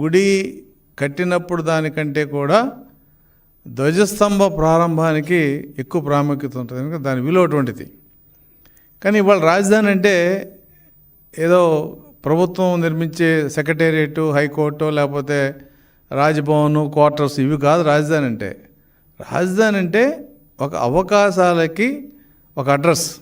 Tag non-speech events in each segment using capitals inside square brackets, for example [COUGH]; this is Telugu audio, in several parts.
గుడి కట్టినప్పుడు దానికంటే కూడా ధ్వజస్తంభ ప్రారంభానికి ఎక్కువ ప్రాముఖ్యత ఉంటుంది. ఎందుకంటే దాని విలువ అటువంటిది. కానీ ఇవాళ రాజధాని అంటే ఏదో ప్రభుత్వం నిర్మించే సెక్రటేరియట్ హైకోర్టు లేకపోతే రాజ్భవన్ క్వార్టర్స్ ఇవి కాదు రాజధాని అంటే. రాజధాని అంటే ఒక అవకాశాలకి ఒక అడ్రస్.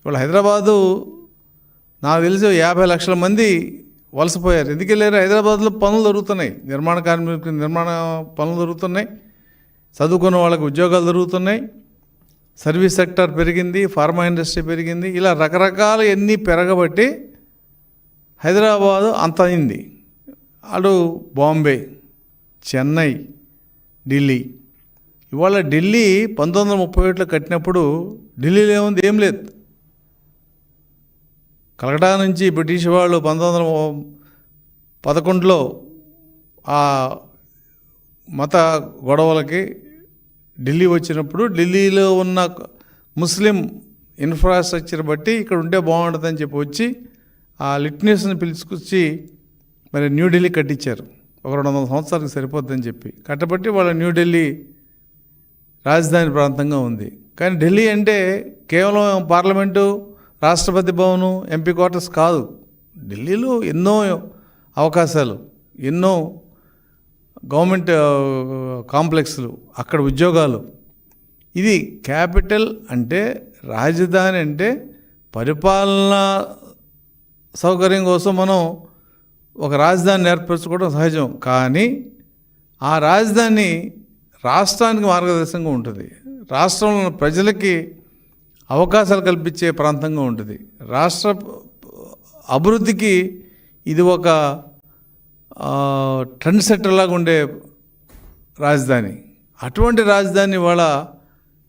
ఇవాళ హైదరాబాదు నాకు తెలిసి యాభై లక్షల మంది వలసపోయారు. ఎందుకు వెళ్ళారు హైదరాబాద్లో పనులు దొరుకుతున్నాయి. నిర్మాణ కార్మికులకు నిర్మాణ పనులు దొరుకుతున్నాయి. చదువుకున్న వాళ్ళకి ఉద్యోగాలు దొరుకుతున్నాయి. సర్వీస్ సెక్టర్ పెరిగింది ఫార్మా ఇండస్ట్రీ పెరిగింది. ఇలా రకరకాల ఎన్ని పెరగబట్టి హైదరాబాదు అంత అయింది. అటు బాంబే చెన్నై ఢిల్లీ. ఇవాళ ఢిల్లీ పంతొమ్మిది వందల ముప్పై ఒకటిలో కట్టినప్పుడు ఢిల్లీలో ఏముంది? ఏం లేదు. కలకటా నుంచి బ్రిటిష్ వాళ్ళు పంతొమ్మిది వందల పదకొండులో ఆ మత గొడవలకి ఢిల్లీ వచ్చినప్పుడు ఢిల్లీలో ఉన్న ముస్లిం ఇన్ఫ్రాస్ట్రక్చర్ బట్టి ఇక్కడ ఉంటే బాగుంటుందని చెప్పి వచ్చి ఆ లిట్నెస్ని పిలుచుకొచ్చి మరి న్యూఢిల్లీ కట్టించారు. ఒక రెండు వందల సంవత్సరాలకు సరిపోద్దని చెప్పి. కట్టబట్టి వాళ్ళ న్యూఢిల్లీ రాజధాని ప్రాంతంగా ఉంది. కానీ ఢిల్లీ అంటే కేవలం పార్లమెంటు రాష్ట్రపతి భవను ఎంపీ క్వార్టర్స్ కాదు. ఢిల్లీలో ఎన్నో అవకాశాలు ఎన్నో గవర్నమెంట్ కాంప్లెక్స్లు అక్కడ ఉద్యోగాలు. ఇది క్యాపిటల్ అంటే రాజధాని అంటే పరిపాలన సౌకర్యం కోసం మనం ఒక రాజధానిని ఏర్పరచుకోవడం సహజం. కానీ ఆ రాజధాని రాష్ట్రానికి మార్గదర్శకంగా ఉంటుంది. రాష్ట్రంలో ప్రజలకి అవకాశాలు కల్పించే ప్రాంతంగా ఉంటుంది. రాష్ట్ర అభివృద్ధికి ఇది ఒక ట్రెండ్ సెట్టర్లాగా ఉండే రాజధాని. అటువంటి రాజధాని ఇవాళ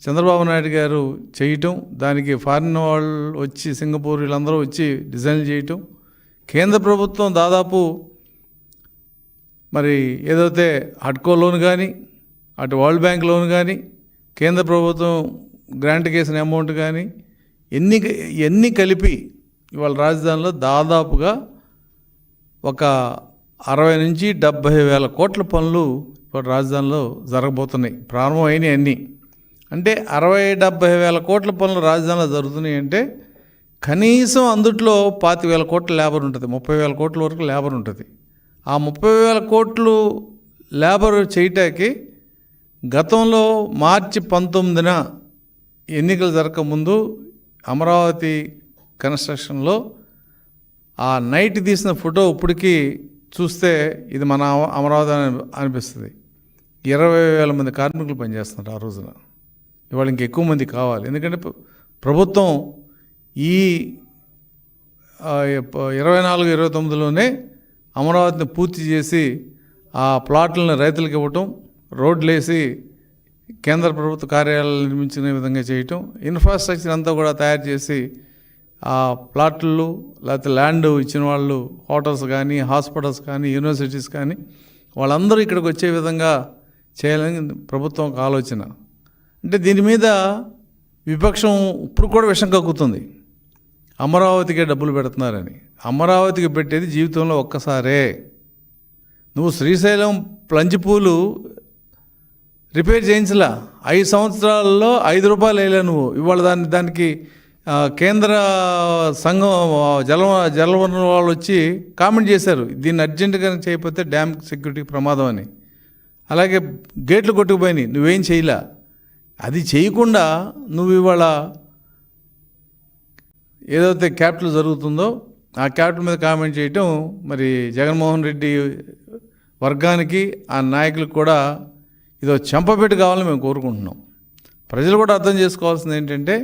చంద్రబాబు నాయుడు గారు చేయటం దానికి ఫారిన్ వాళ్ళు వచ్చి సింగపూర్ వీళ్ళందరూ వచ్చి డిజైన్ చేయటం కేంద్ర ప్రభుత్వం దాదాపు మరి ఏదైతే హడ్కో లోన్ కానీ అటు వరల్డ్ బ్యాంక్ లోన్ కానీ కేంద్ర ప్రభుత్వం గ్రాంట్ చేసిన అమౌంట్ కానీ ఎన్ని ఎన్ని కలిపి ఇవాళ రాజధానిలో దాదాపుగా ఒక అరవై నుంచి డెబ్భై వేల కోట్ల పనులు ఇప్పుడు రాజధానిలో జరగబోతున్నాయి. ప్రారంభమైనవి అన్నీ. అంటే అరవై డెబ్భై వేల కోట్ల పనులు రాజధానిలో జరుగుతున్నాయి అంటే కనీసం అందుట్లో పాతి వేల కోట్ల లేబర్ ఉంటుంది. ముప్పై వేల కోట్ల వరకు లేబర్ ఉంటుంది. ఆ ముప్పై వేల కోట్లు లేబర్ చేయటానికి గతంలో మార్చి పంతొమ్మిదిన ఎన్నికలు జరగకముందు అమరావతి కన్స్ట్రక్షన్లో ఆ నైట్ తీసిన ఫోటో ఇప్పటికీ చూస్తే ఇది మన అమ- అమరావతి అని అనిపిస్తుంది. ఇరవై వేల మంది కార్మికులు పనిచేస్తున్నారు ఆ రోజున. ఇవాళ ఇంక ఎక్కువ మంది కావాలి. ఎందుకంటే ప్రభుత్వం ఈ ఇరవై నాలుగు ఇరవై తొమ్మిదిలోనే అమరావతిని పూర్తి చేసి ఆ ప్లాట్లను రైతులకు ఇవ్వటం రోడ్లు వేసి కేంద్ర ప్రభుత్వ కార్యాలయాలు నిర్మించిన విధంగా చేయటం ఇన్ఫ్రాస్ట్రక్చర్ అంతా కూడా తయారు చేసి ఆ ప్లాట్లు లేకపోతే ల్యాండ్ ఇచ్చిన వాళ్ళు హోటల్స్ కానీ హాస్పిటల్స్ కానీ యూనివర్సిటీస్ కానీ వాళ్ళందరూ ఇక్కడికి వచ్చే విధంగా చేయాలని ప్రభుత్వం ఒక ఆలోచన. అంటే దీని మీద విపక్షం ఇప్పుడు కూడా విషం కక్కుతుంది. అమరావతికే డబ్బులు పెడుతున్నారని. అమరావతికి పెట్టేది జీవితంలో ఒక్కసారే. నువ్వు శ్రీశైలం ప్లంజిపూలు రిపేర్ చేయించలా. ఐదు సంవత్సరాల్లో ఐదు రూపాయలు వేయలే నువ్వు. ఇవాళ దాన్ని దానికి కేంద్ర సంఘం జల జలవనరుల వాళ్ళు వచ్చి కామెంట్ చేశారు. దీన్ని అర్జెంటుగా చేయకపోతే డ్యామ్ సెక్యూరిటీ ప్రమాదం అని. అలాగే గేట్లు కొట్టుకుపోయినాయి. నువ్వేం చేయలా? అది చేయకుండా నువ్వు ఇవాళ ఏదైతే క్యాపిటల్ జరుగుతుందో ఆ క్యాపిటల్ మీద కామెంట్ చేయటం మరి జగన్మోహన్ రెడ్డి వర్గానికి ఆ నాయకులకు కూడా ఇదో చెంపపెట్టు కావాలని మేము కోరుకుంటున్నాం. ప్రజలు కూడా అర్థం చేసుకోవాల్సింది ఏంటంటే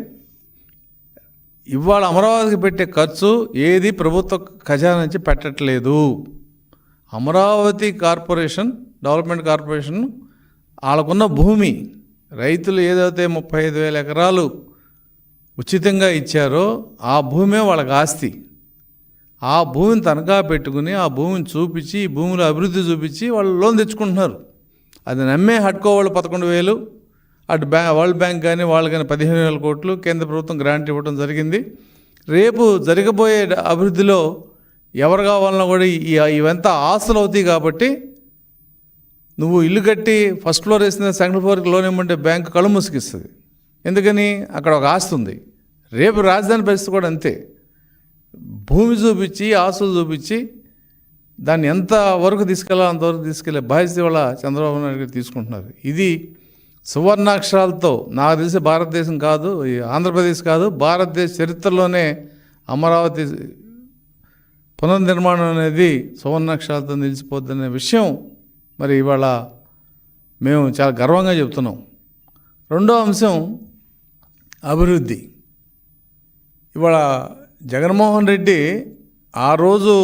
ఇవాళ అమరావతికి పెట్టే ఖర్చు ఏది ప్రభుత్వ ఖజానా నుంచి పెట్టట్లేదు. అమరావతి కార్పొరేషన్ డెవలప్మెంట్ కార్పొరేషన్ వాళ్ళకున్న భూమి రైతులు ఏదైతే ముప్పై ఐదు వేల ఎకరాలు ఉచితంగా ఇచ్చారో ఆ భూమే వాళ్ళకి ఆస్తి. ఆ భూమిని తనఖా పెట్టుకుని ఆ భూమిని చూపించి ఈ భూమిలో అభివృద్ధి చూపించి వాళ్ళు లోన్ తెచ్చుకుంటున్నారు. అది నమ్మే హడ్కో వాళ్ళు పదకొండు వేలు అటు బ్యా వరల్డ్ బ్యాంక్ కానీ వాళ్ళు కానీ పదిహేను వేల కోట్లు కేంద్ర ప్రభుత్వం గ్రాంట్ ఇవ్వడం జరిగింది. రేపు జరగబోయే అభివృద్ధిలో ఎవరు కావాలన్నా కూడా ఇవంతా ఆస్తులు అవుతాయి కాబట్టి నువ్వు ఇల్లు కట్టి ఫస్ట్ ఫ్లోర్ వేసిన సెకండ్ ఫ్లోర్కి లోన్ ఇవ్వమంటే బ్యాంకు కళ్ళు ముసుగిస్తుంది ఎందుకని? అక్కడ ఒక ఆస్తి ఉంది. రేపు రాజధాని పరిస్థితి కూడా అంతే. భూమి చూపించి ఆస్తులు చూపించి దాన్ని ఎంత వరకు తీసుకెళ్ళాలి అంతవరకు తీసుకెళ్ళే బాధ్యత వల్ల చంద్రబాబు నాయుడు గారు తీసుకుంటున్నారు. ఇది సువర్ణాక్షరాలతో నాకు తెలిసి భారతదేశం కాదు ఆంధ్రప్రదేశ్ కాదు భారతదేశ చరిత్రలోనే అమరావతి పునర్నిర్మాణం అనేది సువర్ణాక్షరాలతో నిలిచిపోద్దనే విషయం మరి ఇవాళ మేము చాలా గర్వంగా చెప్తున్నాం రెండో అంశం అభివృద్ధి. ఇవాళ జగన్మోహన్ రెడ్డి ఆ రోజు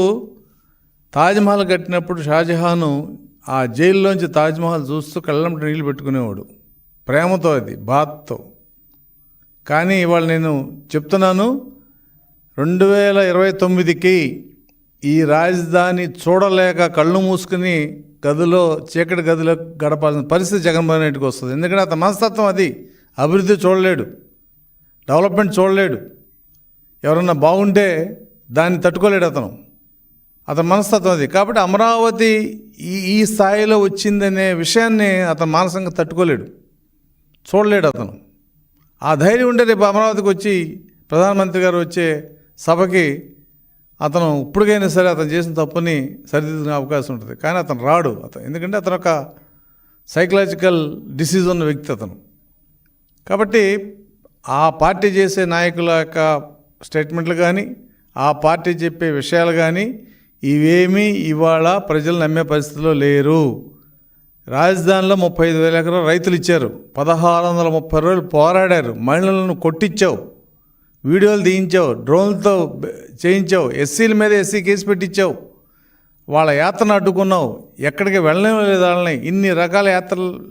తాజ్మహల్ కట్టినప్పుడు షాజహాను ఆ జైల్లోంచి తాజ్మహల్ చూస్తూ కళ్ళంటి నీళ్ళు పెట్టుకునేవాడు. ప్రేమతో అది బాత్తో కానీ ఇవాళ నేను చెప్తున్నాను రెండు వేల ఇరవై తొమ్మిదికి ఈ రాజధాని చూడలేక కళ్ళు మూసుకుని గదిలో చీకటి గదిలో గడపాల్సిన పరిస్థితి జగన్మోహన్ రెడ్డికి వస్తుంది. ఎందుకంటే అతని మనస్తత్వం అది. అభివృద్ధి చూడలేడు. డెవలప్మెంట్ చూడలేడు. ఎవరన్నా బాగుంటే దాన్ని తట్టుకోలేడు అతను. అతని మనస్తత్వం అది. కాబట్టి అమరావతి ఈ ఈ స్థాయిలో వచ్చిందనే విషయాన్ని అతను మానసికంగా తట్టుకోలేడు. చూడలేడు అతను. ఆ ధైర్యం ఉంటే రేపు అమరావతికి వచ్చి ప్రధానమంత్రి గారు వచ్చే సభకి అతను ఇప్పటికైనా సరే అతను చేసిన తప్పుని సరిదిద్దుకునే అవకాశం ఉంటుంది. కానీ అతను రాడు అతను. ఎందుకంటే అతను ఒక సైకలాజికల్ డిసీజ్ ఉన్న వ్యక్తి అతను. కాబట్టి ఆ పార్టీ చేసే నాయకుల యొక్క స్టేట్మెంట్లు కానీ ఆ పార్టీ చెప్పే విషయాలు కానీ ఇవేమీ ఇవాళ ప్రజలు నమ్మే పరిస్థితిలో లేరు. రాజధానిలో ముప్పై ఐదు వేల ఎకరాలు రైతులు ఇచ్చారు. పదహారు వందల ముప్పై రోజులు పోరాడారు. మహిళలను కొట్టించావు. వీడియోలు తీయించావు. డ్రోన్లతో చేయించావు. ఎస్సీల మీద ఎస్సీ కేసు పెట్టించావు. వాళ్ళ యాత్రను అడ్డుకున్నావు. ఎక్కడికి వెళ్ళడం లేదు వాళ్ళని. ఇన్ని రకాల యాత్రలు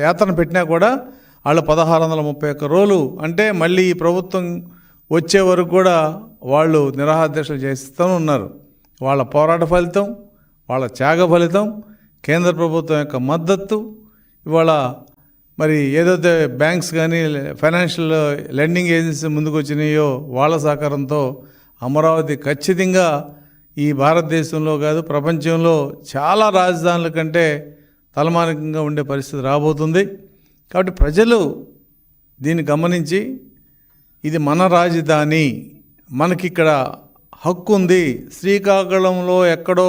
యాత్రను పెట్టినా కూడా వాళ్ళు పదహారు వందల ముప్పై ఒక్క రోజులు అంటే మళ్ళీ ఈ ప్రభుత్వం వచ్చే వరకు కూడా వాళ్ళు నిరాహారదీక్షలు చేస్తూనే ఉన్నారు వాళ్ళ పోరాట ఫలితం వాళ్ళ త్యాగ ఫలితం కేంద్ర ప్రభుత్వం యొక్క మద్దతు ఇవాళ మరి ఏదైతే బ్యాంక్స్ కానీ ఫైనాన్షియల్ లెండింగ్ ఏజెన్సీ ముందుకు వచ్చినాయో వాళ్ళ సహకారంతో అమరావతి ఖచ్చితంగా ఈ భారతదేశంలో కాదు ప్రపంచంలో చాలా రాజధానుల కంటే తలమానికంగా ఉండే పరిస్థితి రాబోతుంది. కాబట్టి ప్రజలు దీన్ని గమనించి ఇది మన రాజధాని మనకిక్కడ హక్కు ఉంది. శ్రీకాకుళంలో ఎక్కడో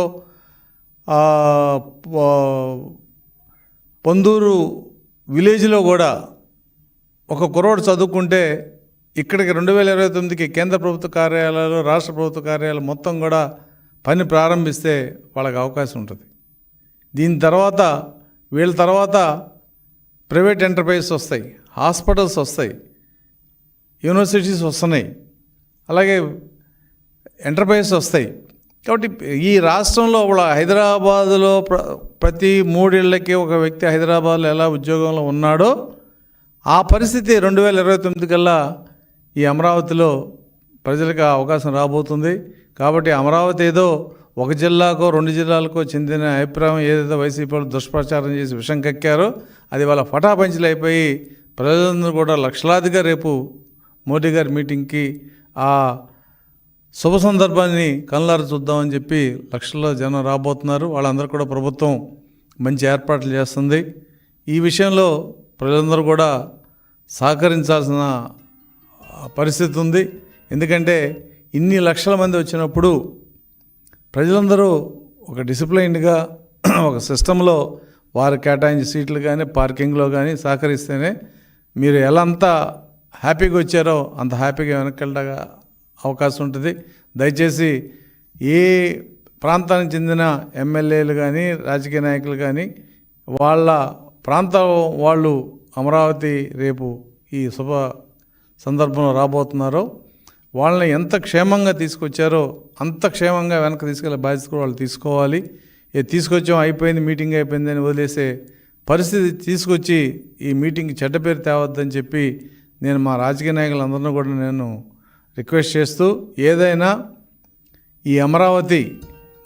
పొందూరు విలేజ్లో కూడా ఒక కుర్రోడు చదువుకుంటే ఇక్కడికి రెండు వేల ఇరవై తొమ్మిదికి కేంద్ర ప్రభుత్వ కార్యాలయాలు రాష్ట్ర ప్రభుత్వ కార్యాలయాలు మొత్తం కూడా పని ప్రారంభిస్తే వాళ్ళకి అవకాశం ఉంటుంది. దీని తర్వాత వీళ్ళ తర్వాత ప్రైవేట్ ఎంటర్ప్రైజెస్ వస్తాయి. హాస్పిటల్స్ వస్తాయి. యూనివర్సిటీస్ వస్తున్నాయి. అలాగే ఎంటర్ప్రైజెస్ వస్తాయి. కాబట్టి ఈ రాష్ట్రంలో ఇప్పుడు హైదరాబాదులో ప్ర ప్రతి మూడేళ్ళకి ఒక వ్యక్తి హైదరాబాద్లో ఎలా ఉద్యోగంలో ఉన్నాడో ఆ పరిస్థితి రెండు వేల ఇరవై తొమ్మిది కల్లా ఈ అమరావతిలో ప్రజలకు అవకాశం రాబోతుంది. కాబట్టి అమరావతి ఏదో ఒక జిల్లాకో రెండు జిల్లాలకో చెందిన అభిప్రాయం ఏదైతే వైసీపీ వాళ్ళు దుష్ప్రచారం చేసి విషం కక్కారో అది వాళ్ళ ఫటాపంచలు అయిపోయి ప్రజలందరూ కూడా లక్షలాదిగా రేపు మోడీ గారి మీటింగ్కి ఆ శుభ సందర్భాన్ని కళ్ళారు చూద్దామని చెప్పి లక్షల్లో జనం రాబోతున్నారు. వాళ్ళందరూ కూడా ప్రభుత్వం మంచి ఏర్పాట్లు చేస్తుంది. ఈ విషయంలో ప్రజలందరూ కూడా సహకరించాల్సిన పరిస్థితి ఉంది. ఎందుకంటే ఇన్ని లక్షల మంది వచ్చినప్పుడు ప్రజలందరూ ఒక డిసిప్లైన్డ్గా ఒక సిస్టంలో వారు కేటాయించే సీట్లు కానీ పార్కింగ్లో కానీ సహకరిస్తేనే మీరు ఎలా అంత హ్యాపీగా వచ్చారో అంత హ్యాపీగా వెనక్కి వెళ్ళగా అవకాశం ఉంటుంది. దయచేసి ఏ ప్రాంతానికి చెందిన ఎమ్మెల్యేలు కానీ రాజకీయ నాయకులు కానీ వాళ్ళ ప్రాంతం వాళ్ళు అమరావతి రేపు ఈ శుభ సందర్భంలో రాబోతున్నారో. వాళ్ళని ఎంత క్షేమంగా తీసుకొచ్చారో అంత క్షేమంగా వెనక్కి తీసుకెళ్ళే బాధ్యత కూడా వాళ్ళు తీసుకోవాలి. ఏ తీసుకొచ్చాం అయిపోయింది మీటింగ్ అయిపోయింది అని వదిలేసే పరిస్థితి తీసుకొచ్చి ఈ మీటింగ్ చెడ్డ పేరు తేవద్దని చెప్పి నేను మా రాజకీయ నాయకులందరినీ కూడా నేను రిక్వెస్ట్ చేస్తూ ఏదైనా ఈ అమరావతి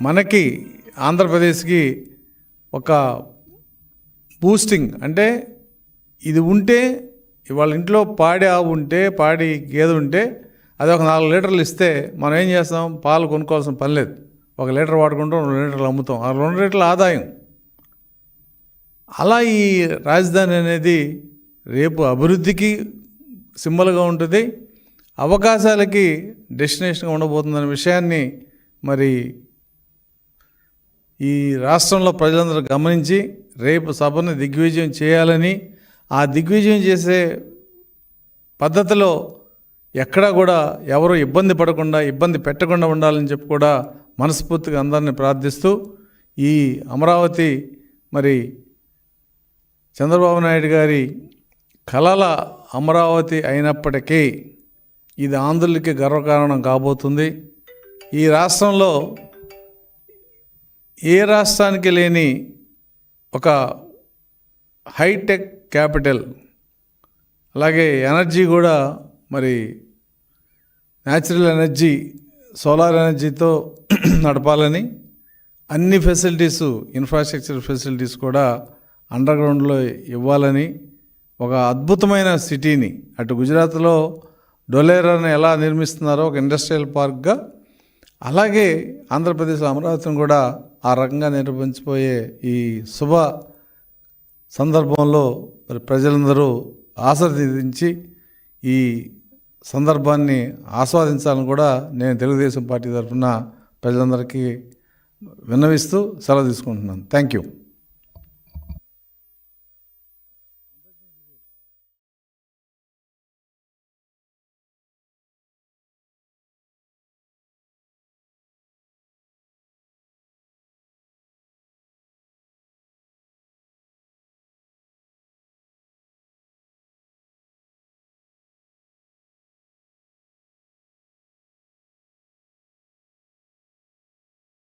మనకి ఆంధ్రప్రదేశ్కి ఒక బూస్టింగ్ అంటే ఇది ఉంటే ఇవాళ ఇంట్లో పాడి ఆవు ఉంటే పాడి గేదె ఉంటే అది ఒక నాలుగు లీటర్లు ఇస్తే మనం ఏం చేస్తాం? పాలు కొనుక్కోవాల్సిన పని లేదు. ఒక లీటర్ వాడుకుంటాం రెండు లీటర్లు అమ్ముతాం. ఆ రెండు లీటర్ల ఆదాయం. అలా ఈ రాజధాని అనేది రేపు అభివృద్ధికి సింబల్గా ఉంటుంది. అవకాశాలకి డెస్టినేషన్గా ఉండబోతుందనే విషయాన్ని మరి ఈ రాష్ట్రంలో ప్రజలందరూ గమనించి రేపు సభను దిగ్విజయం చేయాలని ఆ దిగ్విజయం చేసే పద్ధతిలో ఎక్కడా కూడా ఎవరు ఇబ్బంది పడకుండా ఇబ్బంది పెట్టకుండా ఉండాలని చెప్పి కూడా మనస్ఫూర్తిగా అందరిని ప్రార్థిస్తూ ఈ అమరావతి మరి చంద్రబాబు నాయుడు గారి కలల అమరావతి అయినప్పటికీ ఇది ఆంధ్రులకి గర్వకారణం కాబోతుంది. ఈ రాష్ట్రంలో ఏ రాష్ట్రానికి లేని ఒక హైటెక్ క్యాపిటల్ అలాగే ఎనర్జీ కూడా మరి న్యాచురల్ ఎనర్జీ సోలార్ ఎనర్జీతో [CLEARS THROAT] నడపాలని అన్ని ఫెసిలిటీస్ ఇన్ఫ్రాస్ట్రక్చర్ ఫెసిలిటీస్ కూడా అండర్ గ్రౌండ్లో ఇవ్వాలని ఒక అద్భుతమైన సిటీని అటు గుజరాత్లో డొలేరాని ఎలా నిర్మిస్తున్నారో ఒక ఇండస్ట్రియల్ పార్క్గా అలాగే ఆంధ్రప్రదేశ్ అమరావతిని కూడా ఆ రకంగా నిర్మించిపోయే ఈ శుభ సందర్భంలో మరి ప్రజలందరూ ఆశీర్వదించి ఈ సందర్భాన్ని ఆస్వాదించాలని కూడా నేను తెలుగుదేశం పార్టీ తరఫున ప్రజలందరికీ విన్నవిస్తూ సెలవు తీసుకుంటున్నాను. Thank you.